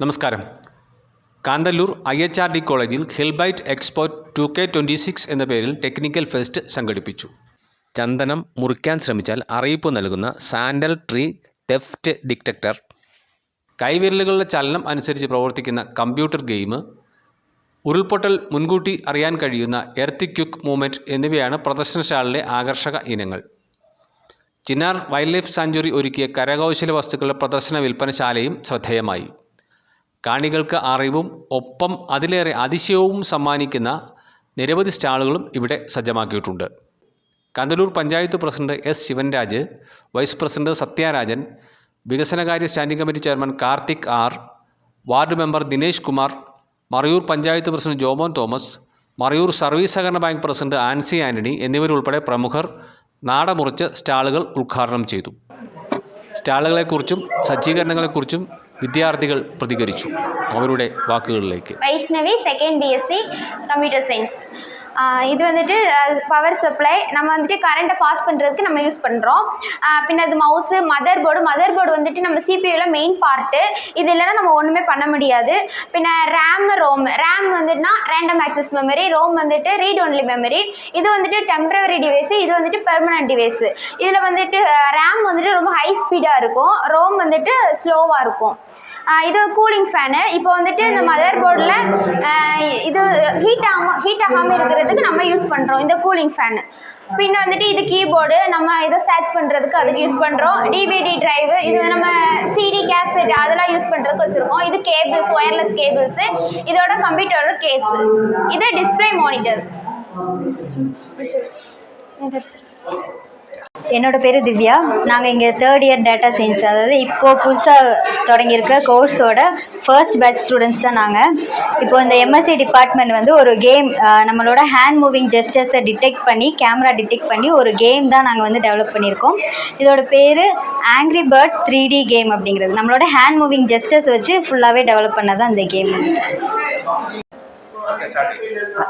നമസ്കാരം. Kanthalloor I H R D കോളേജിൽ Hillbyte expo two K twenty six എന്ന പേരിൽ ടെക്നിക്കൽ ഫെസ്റ്റ് സംഘടിപ്പിച്ചു. ചന്ദനം മുറിക്കാൻ ശ്രമിച്ചാൽ അറിയിപ്പ് നൽകുന്ന സാൻഡൽ ട്രീ ടെഫ്റ്റ് ഡിറ്റക്ടർ. കൈവിരലുകളുടെ ചലനം അനുസരിച്ച് പ്രവർത്തിക്കുന്ന കമ്പ്യൂട്ടർ ഗെയിം ഉരുൾപൊട്ടൽ മുൻകൂട്ടി അറിയാൻ കഴിയുന്ന എർത്ത് ക്യുക്ക് മൂവ്മെന്റ് എന്നിവയാണ് പ്രദർശനശാലയിലെ ആകർഷക ഇനങ്ങൾ. ചിന്നാർ വൈൽഡ് ലൈഫ് സാഞ്ചുറി ഒരുക്കിയ കരകൗശല വസ്തുക്കളുടെ പ്രദർശന വിൽപ്പനശാലയും ശ്രദ്ധേയമായി. കാണികൾക്ക് അറിവും ഒപ്പം അതിലേറെ അതിശയവും സമ്മാനിക്കുന്ന നിരവധി സ്റ്റാളുകളും ഇവിടെ സജ്ജമാക്കിയിട്ടുണ്ട്. Kanthalloor panchayat president S Sivanraj vice president Sathyarajan വികസനകാര്യ standing committee chairman Karthik R ward member Dinesh Kumar Marayoor panchayat president Jomon Thomas Marayoor service സഹകരണ ബാങ്ക് പ്രസിഡന്റ് ആൻസി ആന്റണി എന്നിവരുൾപ്പെടെ പ്രമുഖർ നാടമുറിച്ച് സ്റ്റാളുകൾ ഉദ്ഘാടനം ചെയ്തു. സ്റ്റാളുകളെക്കുറിച്ചും സജ്ജീകരണങ്ങളെക്കുറിച്ചും വിദ്യാർത്ഥികൾ പ്രതികരിച്ചു. അവരുടെ വാക്കുകളിലേക്ക്. Vaishnavi second B S C computer science இது வந்துட்டு பவர் சப்ளை நம்ம வந்துட்டு கரண்ட்டை பாஸ் பண்ணுறதுக்கு நம்ம யூஸ் பண்ணுறோம் பின்ன அது mouse mother board mother board வந்துட்டு நம்ம சிபியூவில் மெயின் பார்ட்டு இது இல்லைன்னா நம்ம ஒன்றுமே பண்ண முடியாது. பின்ன ரேம் ரோம் ரேம் வந்துட்டுனா ரேண்டம் ஆக்சஸ் மெமரி ரோம் வந்துட்டு ரீட் ஒன்லி மெமரி இது வந்துட்டு டெம்பரவரி டிவைஸு இது வந்துட்டு பெர்மனன்ட் டிவைஸு இதில் வந்துட்டு ரேம் வந்துட்டு ரொம்ப ஹை ஸ்பீடாக இருக்கும். ரோம் வந்துட்டு ஸ்லோவாக இருக்கும். இது கூலிங் ஃபேனு இப்போ வந்துட்டு இந்த மதர் போர்டில் இது ஹீட் ஆகாம ஹீட் ஆகாமல் இருக்கிறதுக்கு நம்ம யூஸ் பண்ணுறோம் இந்த கூலிங் ஃபேனு பின்ன வந்துட்டு இது கீபோர்டு நம்ம இதை சர்ச் பண்ணுறதுக்கு அதுக்கு யூஸ் பண்ணுறோம் டிவிடி டிரைவு இது நம்ம சிடி கேசட் அதெல்லாம் யூஸ் பண்ணுறதுக்கு வச்சுருக்கோம். இது கேபிள்ஸ் ஒயர்லெஸ் கேபிள்ஸு இதோட கம்ப்யூட்டரோட கேஸ் இது டிஸ்பிளே மானிட்டர் என்னோட பேர் திவ்யா. நாங்கள் இங்கே தேர்ட் இயர் டேட்டா சயின்ஸ் அதாவது இப்போது புதுசாக தொடங்கியிருக்கிற கோர்ஸோட ஃபர்ஸ்ட் பேட்ச் ஸ்டூடெண்ட்ஸ் தான் நாங்கள் இப்போ இந்த எம்எஸ்சி டிபார்ட்மெண்ட் வந்து ஒரு கேம் நம்மளோட ஹேண்ட் மூவிங் ஜெஸ்டர்ஸை டிடெக்ட் பண்ணி கேமரா டிடெக்ட் பண்ணி ஒரு கேம் தான் நாங்கள் வந்து டெவலப் பண்ணியிருக்கோம். இதோட பேர் angry bird three D game அப்படிங்கிறது. நம்மளோட ஹேண்ட் மூவிங் ஜெஸ்டர்ஸ் வச்சு ஃபுல்லாகவே டெவலப் பண்ணதான் இந்த கேம்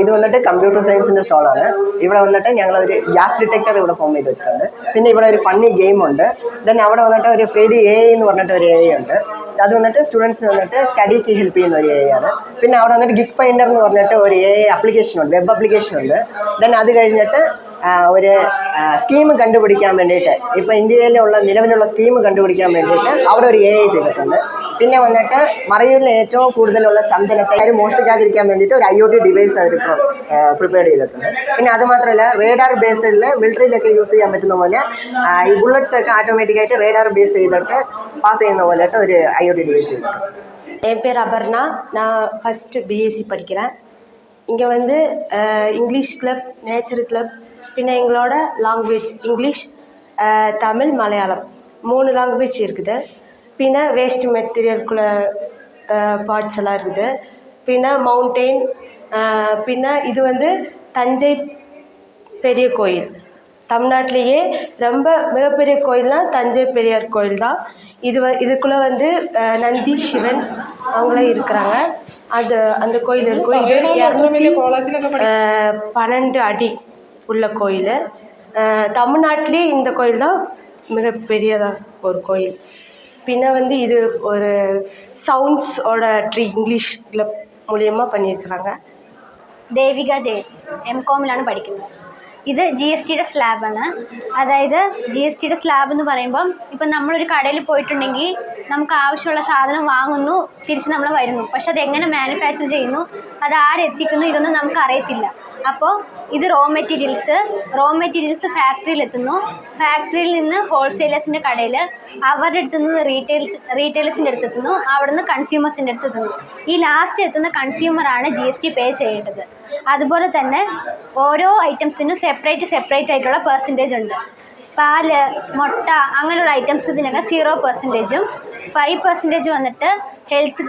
ഇത് വന്നിട്ട് കമ്പ്യൂട്ടർ സയൻസിന്റെ സ്റ്റോളാണ് ഇവിടെ വന്നിട്ട് ഞങ്ങൾ ഒരു ഗ്യാസ് ഡിറ്റക്ടർ ഇവിടെ ഫോം ചെയ്ത് വെച്ചിട്ടുണ്ട്. പിന്നെ ഇവിടെ ഒരു ഫണ്ണി ഗെയിം ഉണ്ട്. ദെൻ അവിടെ വന്നിട്ട് ഒരു ഫ്രീ ഡി എ എന്ന് പറഞ്ഞിട്ട് ഒരു എ ഉണ്ട്. അത് വന്നിട്ട് സ്റ്റുഡൻസിന് വന്നിട്ട് സ്റ്റഡിക്ക് ഹെൽപ്പ് ചെയ്യുന്ന ഒരു എ ആണ്. പിന്നെ അവിടെ വന്നിട്ട് ഗിഗ് ഫൈൻഡർ എന്ന് പറഞ്ഞിട്ട് ഒരു എ ആപ്ലിക്കേഷൻ ഉണ്ട് വെബ് ആപ്ലിക്കേഷൻ ഉണ്ട്. ദെൻ അത് കഴിഞ്ഞിട്ട് ഒരു സ്കീം കണ്ടുപിടിക്കാൻ വേണ്ടിയിട്ട് ഇപ്പൊ ഇന്ത്യയിലുള്ള നിലവിലുള്ള സ്കീം കണ്ടുപിടിക്കാൻ വേണ്ടിയിട്ട് അവിടെ ഒരു എ ഐ ചെയ്തിട്ടുണ്ട് പിന്നെ വന്നിട്ട് മറയൂരിൽ ഏറ്റവും കൂടുതലുള്ള ചന്ദനത്തെ ആരും മോഷ്ടിക്കാതിരിക്കാൻ വേണ്ടിയിട്ട് ഒരു ഐ ഒ ടി ഡിവൈസ് അവർ പ്രിപ്പയർ ചെയ്തിട്ടുണ്ട് പിന്നെ അത് മാത്രമല്ല റേഡാർ ബേസ്ഡിൽ മിലിറ്ററിയിലൊക്കെ യൂസ് ചെയ്യാൻ പറ്റുന്ന പോലെ ആ, ഈ ബുള്ളറ്റ്സ് ഒക്കെ ഓട്ടോമാറ്റിക്കായിട്ട് റേഡാർ ബേസ് ചെയ്തിട്ട് പാസ് ചെയ്യുന്ന പോലെയായിട്ട് ഒരു ഐ ഒ ടി ഡിവൈസ് ചെയ്തിട്ടുണ്ട് என் பேர் அபர்ணா நான் ஃபஸ்ட்டு பிஎஸ்சி படிக்கிறேன் இங்கே வந்து அஹ், இங்கிலீஷ் கிளப் நேச்சர் கிளப் பின்ன எங்களோட லாங்குவேஜ் இங்கிலீஷ் தமிழ் மலையாளம். மூணு லாங்குவேஜ் இருக்குது. பின்ன வேஸ்ட் மெட்டீரியல்குள்ள பார்ட்ஸ் எல்லாம் இருக்குது. பின்ன மவுண்டெயின் பின்ன இது வந்து தஞ்சை பெரிய கோயில். தமிழ்நாட்டிலேயே ரொம்ப மிகப்பெரிய கோயில்னா தஞ்சை பெரியார் கோயில் தான். இது வ இதுக்குள்ளே வந்து நந்தி சிவன் அவங்களாம் இருக்கிறாங்க. அது அந்த கோயில் இருக்கும். பன்னெண்டு அடி. உள்ள கோயில் அஹ், தமிழ்நாட்டிலே இந்த கோயில் தான் மிகப்பெரியதாக ஒரு கோயில் பின்ன வந்து இது ஒரு சவுண்ட்ஸோட ட்ரீ இங்கிலீஷில் மூலியமாக பண்ணியிருக்கிறாங்க ദേവിക ദേവ് എം കോമിലാണ് പഠിക്കുന്നത് ഇത് ജി എസ് ടിയുടെ സ്ലാബാണ് അതായത് ജി എസ് ടിയുടെ സ്ലാബ് എന്ന് പറയുമ്പം ഇപ്പം നമ്മളൊരു കടയിൽ പോയിട്ടുണ്ടെങ്കിൽ നമുക്ക് ആവശ്യമുള്ള സാധനം വാങ്ങുന്നു തിരിച്ച് നമ്മൾ വരുന്നു പക്ഷെ അത് എങ്ങനെ മാനുഫാക്ചർ ചെയ്യുന്നു അത് ആരെത്തിക്കുന്നു ഇതൊന്നും നമുക്ക് അറിയത്തില്ല അപ്പോൾ ഇത് റോ മെറ്റീരിയൽസ് റോ മെറ്റീരിയൽസ് ഫാക്ടറിയിൽ എത്തുന്നു. ഫാക്ടറിയിൽ നിന്ന് ഹോൾസെയിലേഴ്സിന്റെ കടയിൽ അവരുടെ അടുത്ത് നിന്ന് റീറ്റെയിൽസ് റീറ്റെയിലേഴ്സിന്റെ അടുത്ത് എത്തുന്നു അവിടെ നിന്ന് കൺസ്യൂമേഴ്സിന്റെ അടുത്ത് എത്തുന്നു ഈ ലാസ്റ്റ് എത്തുന്ന കൺസ്യൂമറാണ് ജി എസ് ടി പേ ചെയ്യേണ്ടത്. അതുപോലെ തന്നെ ഓരോ ഐറ്റംസിനും സെപ്പറേറ്റ് സെപ്പറേറ്റ് ആയിട്ടുള്ള പെർസെന്റേജ് ഉണ്ട്. പാൽ മുട്ട അങ്ങനെയുള്ള ഐറ്റംസ് ഇതിനൊക്കെ സീറോ പെർസെന്റേജും ഫൈവ് പെർസെന്റേജ് വന്നിട്ട് ഹെൽത്ത്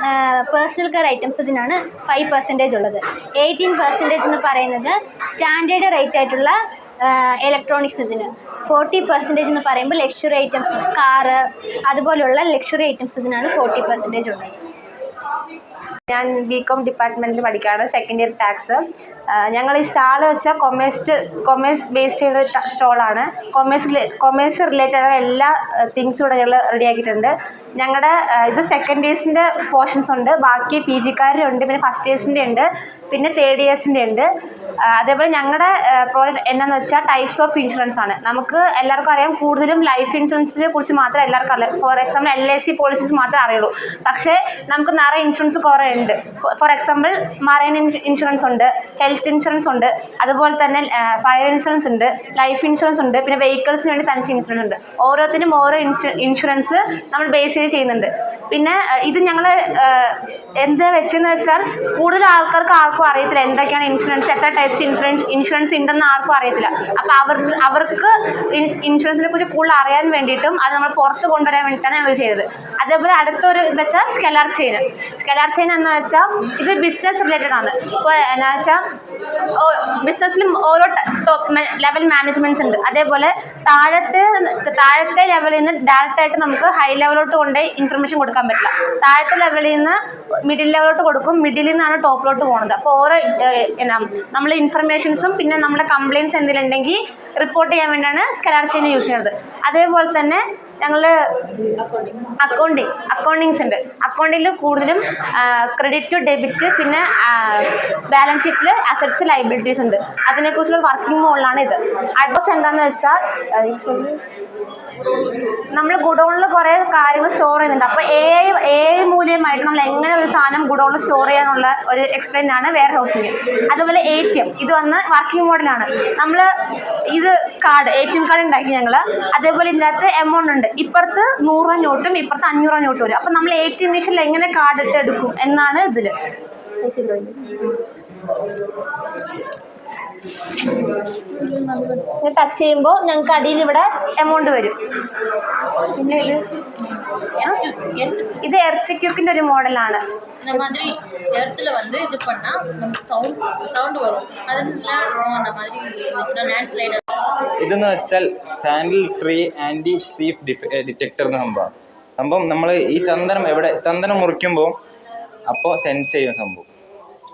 പേഴ്സണൽ കെയർ ഐറ്റംസ് ഇതിനാണ് ഫൈവ് പെർസെന്റേജ് ഉള്ളത്. എയ്റ്റീൻ പെർസെന്റേജ് എന്ന് പറയുന്നത് സ്റ്റാൻഡേർഡ് റേറ്റ് ആയിട്ടുള്ള ഇലക്ട്രോണിക്സ് ഇതിന്. ഫോർട്ടി പെർസെന്റേജ് എന്ന് പറയുമ്പോൾ ലക്ഷറി ഐറ്റംസ് കാറ് അതുപോലുള്ള ലക്ഷറി ഐറ്റംസ് ഇതിനാണ് ഫോർട്ടി പെർസെന്റേജ് ഉള്ളത്. ഞാൻ ബി കോം ഡിപ്പാർട്ട്മെന്റിൽ പഠിക്കുകയാണ് സെക്കൻഡ് ഇയർ ടാക്സ് ഞങ്ങൾ ഈ സ്റ്റാൾ വെച്ചാൽ കൊമേഴ്സ് കൊമേഴ്സ് ബേസ്ഡ് ചെയ്ത സ്റ്റോളാണ് കൊമേഴ്സ് കൊമേഴ്സ് റിലേറ്റഡ് ആയ എല്ലാ തിങ്സും ഇവിടെ ഞങ്ങൾ റെഡിയാക്കിയിട്ടുണ്ട് ഞങ്ങളുടെ ഇത് സെക്കൻഡ് ഇയേഴ്സിന്റെ പോർഷൻസ് ഉണ്ട്. ബാക്കി പി ജിക്കാരുടെ ഉണ്ട് പിന്നെ ഫസ്റ്റ് ഇയേഴ്സിന്റെ ഉണ്ട് പിന്നെ തേർഡ് ഇയേഴ്സിന്റെ ഉണ്ട്. അതേപോലെ ഞങ്ങളുടെ പ്രോജക്റ്റ് എന്നാന്ന് വെച്ചാൽ ടൈപ്സ് ഓഫ് ഇൻഷുറൻസ് ആണ്. നമുക്ക് എല്ലാവർക്കും അറിയാം കൂടുതലും ലൈഫ് ഇൻഷുറൻസിനെ കുറിച്ച് മാത്രമേ എല്ലാവർക്കും അറിയാം. For example L I C policies മാത്രമേ അറിയുള്ളൂ. പക്ഷേ നമുക്ക് നിറയെ ഇൻഷുറൻസ് കുറേ ഉണ്ട്. ഫോർ എക്സാമ്പിൾ മറൈൻ ഇൻഷുറൻസ് ഉണ്ട് ഹെൽത്ത് ഇൻഷുറൻസ് ഉണ്ട് അതുപോലെ തന്നെ ഫയർ ഇൻഷുറൻസ് ഉണ്ട് ലൈഫ് ഇൻഷുറൻസ് ഉണ്ട് പിന്നെ വെഹിക്കിൾസിന് വേണ്ടി തനിച്ച് ഇൻഷുറൻസ് ഉണ്ട്. ഓരോത്തിനും ഓരോ ഇൻഷുറൻസ് നമ്മൾ ബേസ് ചെയ്ത് ചെയ്യുന്നുണ്ട്. പിന്നെ ഇത് ഞങ്ങൾ എന്താ വെച്ചെന്ന് വെച്ചാൽ കൂടുതൽ ആൾക്കാർക്ക് ആർക്കും അറിയത്തില്ല എന്തൊക്കെയാണ് ഇൻഷുറൻസ് എത്ര ടൈപ്സ് ഇൻഷുറൻസ് ഇൻഷുറൻസ് ഉണ്ടെന്ന് ആർക്കും അറിയത്തില്ല. അപ്പോൾ അവർ അവർക്ക് ഇൻഷുറൻസിനെ കുറിച്ച് കൂടുതൽ അറിയാൻ വേണ്ടിയിട്ടും അത് നമ്മൾ പുറത്ത് കൊണ്ടുവരാൻ വേണ്ടിയിട്ടാണ് ഞങ്ങൾ ചെയ്തത്. അതേപോലെ അടുത്തൊരു ഇത് വെച്ചാൽ സ്കെലാർ ചെയിൻ സ്കെലാർ ചെയിൻ എന്ന് വെച്ചാൽ ഇത് ബിസിനസ് റിലേറ്റഡ് ആണ്. ഇപ്പോൾ എന്നാ വെച്ചാൽ ബിസിനസ്സിലും ഓരോ ടോപ്പ് ലെവൽ മാനേജ്മെന്റ്സ് ഉണ്ട്. അതേപോലെ താഴത്തെ താഴത്തെ ലെവലിൽ നിന്ന് ഡയറക്റ്റ് ആയിട്ട് നമുക്ക് ഹൈ ലെവലോട്ട് കൊണ്ടുപോയി ഇൻഫർമേഷൻ കൊടുക്കാൻ പറ്റില്ല. താഴത്തെ ലെവലിൽ നിന്ന് മിഡിൽ ലെവലോട്ട് കൊടുക്കും. മിഡിൽ നിന്നാണ് ടോപ്പിലോട്ട് പോകുന്നത് അപ്പോൾ ഓരോ എന്നാ നമ്മൾ ഇൻഫർമേഷൻസും പിന്നെ നമ്മുടെ കംപ്ലയിൻസ് എന്തെങ്കിലും ഉണ്ടെങ്കിൽ റിപ്പോർട്ട് ചെയ്യാൻ വേണ്ടിയാണ് സ്കലാർ ചെയിൻ യൂസ് ചെയ്യുന്നത്. അതേപോലെ തന്നെ ഞങ്ങൾ അക്കൗണ്ടിങ് അക്കൗണ്ടിങ്സ് ഉണ്ട്. അക്കൗണ്ടിങ്ങിൽ കൂടുതലും ക്രെഡിറ്റ് ടു ഡെബിറ്റ് പിന്നെ ബാലൻസ് ഷീറ്റിൽ അസറ്റ്സ് ലൈബിലിറ്റീസ് ഉണ്ട്. അതിനെക്കുറിച്ചുള്ള വർക്കിംഗ് മോളിലാണ് ഇത്. അഡ്വസ് എന്താണെന്ന് വെച്ചാൽ നമ്മൾ ഗുഡൗണിൽ കുറേ കാര്യങ്ങൾ സ്റ്റോർ ചെയ്യുന്നുണ്ട്. അപ്പോൾ എ ഐ എ ഐ മൂല്യമായിട്ട് നമ്മൾ എങ്ങനെ ഒരു സാധനം ഗുഡൗണിൽ സ്റ്റോർ ചെയ്യാനുള്ള ഒരു എക്സ്പ്ലെയിൻ ആണ് വെയർ ഹൗസിങ് അതുപോലെ എ ടി എം ഇത് വന്ന് വർക്കിംഗ് മോഡലാണ് നമ്മൾ ഇത് card A T M card ഉണ്ടാക്കി ഞങ്ങൾ അതേപോലെ ഇതിനകത്ത് എമൗണ്ട് ഉണ്ട്. ഇപ്പുറത്ത് നൂറ് രൂപ നോട്ടും ഇപ്പുറത്ത് അഞ്ഞൂറ് രൂപ നോട്ടും വരും അപ്പം നമ്മൾ എ ടി എം മെഷീനിൽ എങ്ങനെ കാർഡ് ഇട്ട് എടുക്കും എന്നാണ് ഇതിൽ ടച്ച് ചെയ്യുമ്പോൾ ഞങ്ങൾക്ക് അടിയിൽ ഇവിടെ എമൗണ്ട് വരും പിന്നെ ഇത് ഇത് എർത്ത് ക്യൂക്കിന്റെ ഒരു മോഡലാണ് இந்த மாதிரி இடத்துல வந்து இது பண்ணா நமக்கு சவுண்ட் சவுண்ட் வரும் அதில் அந்த மாதிரி இருந்துச்சுன்னா லேண்ட் ஸ்லைடர் ഇതെന്ന് വെച്ചാൽ sandal tree anti thief detector എന്ന സംഭവമാണ് സംഭവം. നമ്മൾ ഈ ചന്ദനം എവിടെ ചന്ദനം മുറിക്കുമ്പോൾ അപ്പോൾ സെൻസ് ചെയ്യും സംഭവം.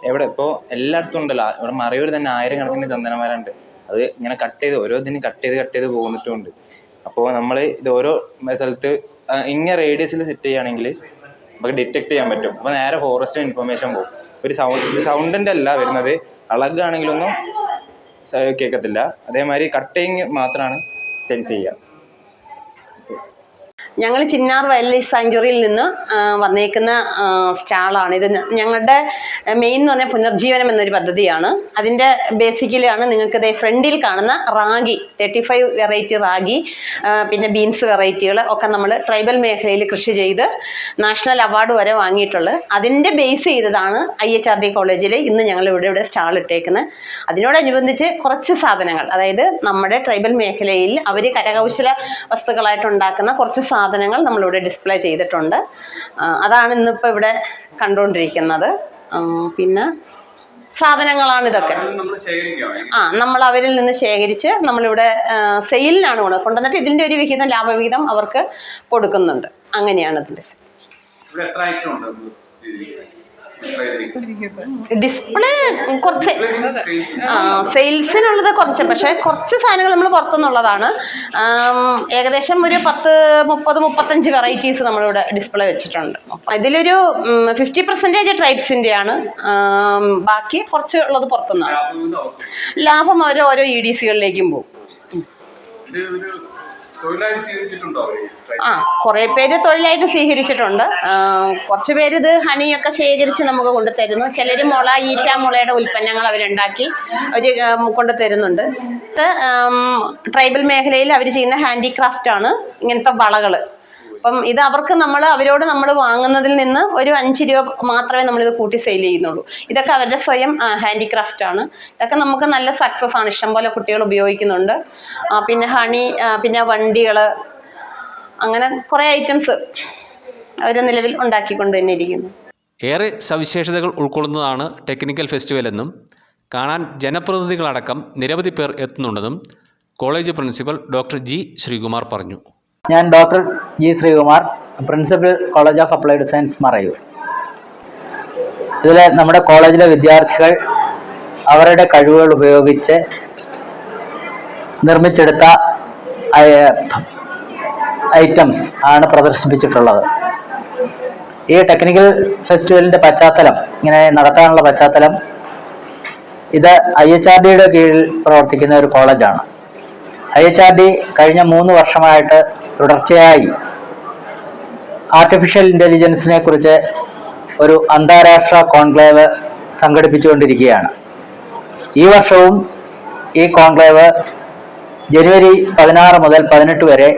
എവിടെ ഇപ്പോൾ എല്ലായിടത്തും ഉണ്ടല്ലോ. ഇവിടെ മറയൂർ തന്നെ ആയിരം കണക്കിന് ചന്ദനമരമുണ്ട് അത് ഇങ്ങനെ കട്ട് ചെയ്ത് ഓരോ ഇതിനും കട്ട് ചെയ്ത് കട്ട് ചെയ്ത് പോകുന്നിട്ടുമുണ്ട് അപ്പോൾ നമ്മൾ ഇത് ഓരോ സ്ഥലത്ത് ഇങ്ങനെ റേഡിയസിൽ സെറ്റ് ചെയ്യുകയാണെങ്കിൽ നമുക്ക് ഡിറ്റക്ട് ചെയ്യാൻ പറ്റും. അപ്പോൾ നേരെ ഫോറസ്റ്റ് ഇൻഫർമേഷൻ പോകും. ഒരു സൗണ്ട് സൗണ്ടിന്റെ അല്ല വരുന്നത്. അളകാണെങ്കിലൊന്നും കേൾക്കത്തില്ല. അതേമാതിരി കട്ടിങ് മാത്രമാണ് സെൻസ് ചെയ്യുക. ഞങ്ങൾ ചിന്നാർ വൈൽഡ് ലൈഫ് സാങ്ച്വറിയിൽ നിന്ന് വന്നേക്കുന്ന സ്റ്റാളാണ്. ഇത് ഞങ്ങളുടെ മെയിൻ എന്ന് പറഞ്ഞാൽ പുനർജീവനം എന്നൊരു പദ്ധതിയാണ്. അതിന്റെ ബേസിക്കലിയാണ് നിങ്ങൾക്ക് ഇതേ ഫ്രണ്ടിൽ കാണുന്ന ragi thirty five variety ragi പിന്നെ ബീൻസ് വെറൈറ്റികൾ ഒക്കെ നമ്മൾ ട്രൈബൽ മേഖലയിൽ കൃഷി ചെയ്ത് നാഷണൽ അവാർഡ് വരെ വാങ്ങിയിട്ടുള്ളത്. അതിന്റെ ബേസ് ചെയ്തതാണ് ഐ എച്ച് ആർ ഡി കോളേജിൽ ഇന്ന് ഞങ്ങൾ ഇവിടെ ഇവിടെ സ്റ്റാൾ ഇട്ടേക്കുന്നത് അതിനോടനുബന്ധിച്ച് കുറച്ച് സാധനങ്ങൾ അതായത് നമ്മുടെ ട്രൈബൽ മേഖലയിൽ അവർ കരകൗശല വസ്തുക്കളായിട്ട് ഉണ്ടാക്കുന്ന കുറച്ച് സാധനങ്ങൾ നമ്മളിവിടെ ഡിസ്പ്ലേ ചെയ്തിട്ടുണ്ട്. അതാണ് ഇന്നിപ്പോൾ ഇവിടെ കണ്ടുകൊണ്ടിരിക്കുന്നത് പിന്നെ സാധനങ്ങളാണ് ഇതൊക്കെ. ആ നമ്മൾ അവരിൽ നിന്ന് ശേഖരിച്ച് നമ്മളിവിടെ സെയിലിനാണ് കൊണ്ട് കൊണ്ടുവന്നിട്ട് ഇതിന്റെ ഒരു വിഹിതം ലാഭവിഹിതം അവർക്ക് കൊടുക്കുന്നുണ്ട്. അങ്ങനെയാണ് ഇതിന്റെ ഡിസ്പ്ലേ കുറച്ച് സെയിൽസിനുള്ളത് കുറച്ച് പക്ഷെ കുറച്ച് സാധനങ്ങൾ നമ്മൾ പുറത്തുനിന്നുള്ളതാണ്. ഏകദേശം ഒരു പത്ത് മുപ്പത് മുപ്പത്തഞ്ച് വെറൈറ്റീസ് നമ്മളിവിടെ ഡിസ്പ്ലേ വെച്ചിട്ടുണ്ട്. ഇതിലൊരു ഫിഫ്റ്റി പെർസെന്റേജ് ട്രൈബ്സിന്റെയാണ് ബാക്കി കുറച്ച് ഉള്ളത് പുറത്തുനിന്നാണ്. ലാഭം അവർ ഓരോ ഇ ഡി സികളിലേക്കും പോകും. ആ കുറെ പേര് തൊഴിലായിട്ട് സ്വീകരിച്ചിട്ടുണ്ട്. കുറച്ച് പേര് ഇത് ഹണിയൊക്കെ ശേഖരിച്ച് നമുക്ക് കൊണ്ട് തരുന്നു ചിലർ മുള ഈറ്റ മുളയുടെ ഉൽപ്പന്നങ്ങൾ അവരുണ്ടാക്കി അവർ കൊണ്ട് തരുന്നുണ്ട് ട്രൈബൽ മേഖലയിൽ അവർ ചെയ്യുന്ന ഹാൻഡിക്രാഫ്റ്റ് ആണ് ഇങ്ങനത്തെ വളകൾ അപ്പം ഇത് അവർക്ക് നമ്മൾ അവരോട് നമ്മൾ വാങ്ങുന്നതിൽ നിന്ന് ഒരു അഞ്ച് രൂപ മാത്രമേ നമ്മൾ ഇത് കൂട്ടി സെയിൽ ചെയ്യുന്നുള്ളൂ. ഇതൊക്കെ അവരുടെ സ്വയം ഹാൻഡിക്രാഫ്റ്റ് ആണ്. ഇതൊക്കെ നമുക്ക് നല്ല സക്സസ് ആണ്. ഇഷ്ടംപോലെ കുട്ടികൾ ഉപയോഗിക്കുന്നുണ്ട്. പിന്നെ ഹണി പിന്നെ വണ്ടികൾ അങ്ങനെ കുറേ ഐറ്റംസ് അവർ നിലവിൽ ഉണ്ടാക്കിക്കൊണ്ട് തന്നെ ഇരിക്കുന്നു. ഏറെ സവിശേഷതകൾ ഉൾക്കൊള്ളുന്നതാണ് ടെക്നിക്കൽ ഫെസ്റ്റിവൽ എന്നും കാണാൻ ജനപ്രതിനിധികളടക്കം നിരവധി പേർ എത്തുന്നുണ്ടെന്നും college principal doctor G Sreekumar പറഞ്ഞു. ഞാൻ doctor G Sreekumar principal college of applied science Marayoor. ഇതിൽ നമ്മുടെ കോളേജിലെ വിദ്യാർത്ഥികൾ അവരുടെ കഴിവുകൾ ഉപയോഗിച്ച് നിർമ്മിച്ചെടുത്ത ഐറ്റംസ് ആണ് പ്രദർശിപ്പിച്ചിട്ടുള്ളത്. ഈ ടെക്നിക്കൽ ഫെസ്റ്റിവലിന്റെ പശ്ചാത്തലം ഇങ്ങനെ നടത്താനുള്ള പശ്ചാത്തലം ഇത് ഐ എച്ച് ആർ ഡിയുടെ കീഴിൽ പ്രവർത്തിക്കുന്ന ഒരു കോളേജാണ്. ഐ എച്ച് ആർ ഡി കഴിഞ്ഞ മൂന്ന് വർഷമായിട്ട് തുടർച്ചയായി ആർട്ടിഫിഷ്യൽ ഇന്റലിജൻസിനെ കുറിച്ച് ഒരു അന്താരാഷ്ട്ര കോൺക്ലേവ് സംഘടിപ്പിച്ചുകൊണ്ടിരിക്കുകയാണ്. ഈ വർഷവും ഈ കോൺക്ലേവ് ജനുവരി പതിനാറ് മുതൽ പതിനെട്ട് വരെ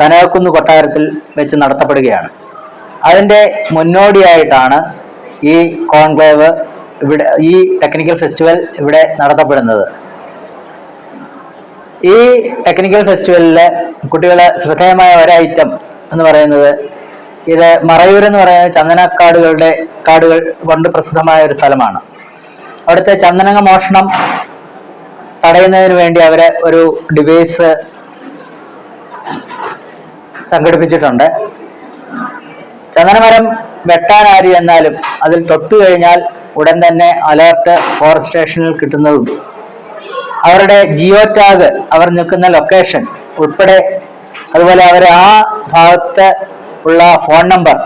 കനകക്കുന്ന് കൊട്ടാരത്തിൽ വെച്ച് നടത്തപ്പെടുകയാണ്. അതിന്റെ മുന്നോടിയായിട്ടാണ് ഈ കോൺക്ലേവ് ഇവിടെ ഈ ടെക്നിക്കൽ ഫെസ്റ്റിവൽ ഇവിടെ നടത്തപ്പെടുന്നത്. ഈ ടെക്നിക്കൽ ഫെസ്റ്റിവലിലെ കുട്ടികളെ ശ്രദ്ധേയമായ ഐറ്റം എന്ന് പറയുന്നത് ഇത് മറയൂർ എന്ന് പറയുന്നത് ചന്ദനക്കാടുകളുടെ കാടുകൾ കൊണ്ട് പ്രസിദ്ധമായ ഒരു സ്ഥലമാണ്. അവിടുത്തെ ചന്ദനങ്ങ മോഷണം തടയുന്നതിന് വേണ്ടി അവരെ ഒരു ഡിവൈസ് സംഘടിപ്പിച്ചിട്ടുണ്ട്. ചന്ദനമരം വെട്ടാനാരി എന്നാലും അതിൽ തൊട്ടു കഴിഞ്ഞാൽ ഉടൻ തന്നെ അലേർട്ട് ഫോറസ്റ്റ് സ്റ്റേഷനിൽ കിട്ടുന്നതും അവരുടെ ജിയോ ടാഗ് അവർ നിൽക്കുന്ന ലൊക്കേഷൻ ഉൾപ്പെടെ. അതുപോലെ അവർ ആ ഭാഗത്ത് ഉള്ള ഫോൺ നമ്പർ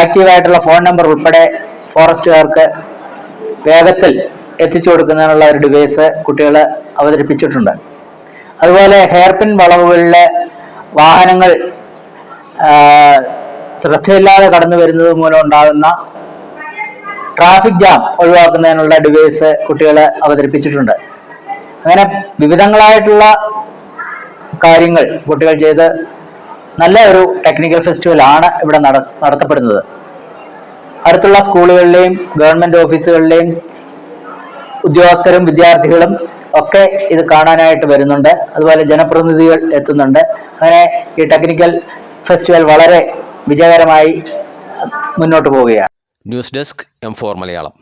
ആക്റ്റീവായിട്ടുള്ള ഫോൺ നമ്പർ ഉൾപ്പെടെ ഫോറസ്റ്റുകാർക്ക് വേഗത്തിൽ എത്തിച്ചു കൊടുക്കുന്നതിനുള്ള ഒരു ഡിവൈസ് കുട്ടികൾ അവതരിപ്പിച്ചിട്ടുണ്ട്. അതുപോലെ ഹെയർപിൻ വളവുകളിലെ വാഹനങ്ങൾ ശ്രദ്ധയില്ലാതെ കടന്നു വരുന്നത് മൂലം ഉണ്ടാകുന്ന ട്രാഫിക് ജാം ഒഴിവാക്കുന്നതിനുള്ള ഡിവൈസ് കുട്ടികൾ അവതരിപ്പിച്ചിട്ടുണ്ട്. അങ്ങനെ വിവിധങ്ങളായിട്ടുള്ള കാര്യങ്ങൾ കുട്ടികൾ ചെയ്ത് നല്ല ഒരു ടെക്നിക്കൽ ഫെസ്റ്റിവൽ ആണ് ഇവിടെ നട നടത്തപ്പെടുന്നത്. അടുത്തുള്ള സ്കൂളുകളിലെയും ഗവൺമെന്റ് ഓഫീസുകളിലെയും ഉദ്യോഗസ്ഥരും വിദ്യാർത്ഥികളും ഒക്കെ ഇത് കാണാനായിട്ട് വരുന്നുണ്ട്. അതുപോലെ ജനപ്രതിനിധികൾ എത്തുന്നുണ്ട്. അങ്ങനെ ഈ ടെക്നിക്കൽ ഫെസ്റ്റിവൽ വളരെ വിജയകരമായി മുന്നോട്ട് പോവുകയാണ്. News desk M four Malayalam.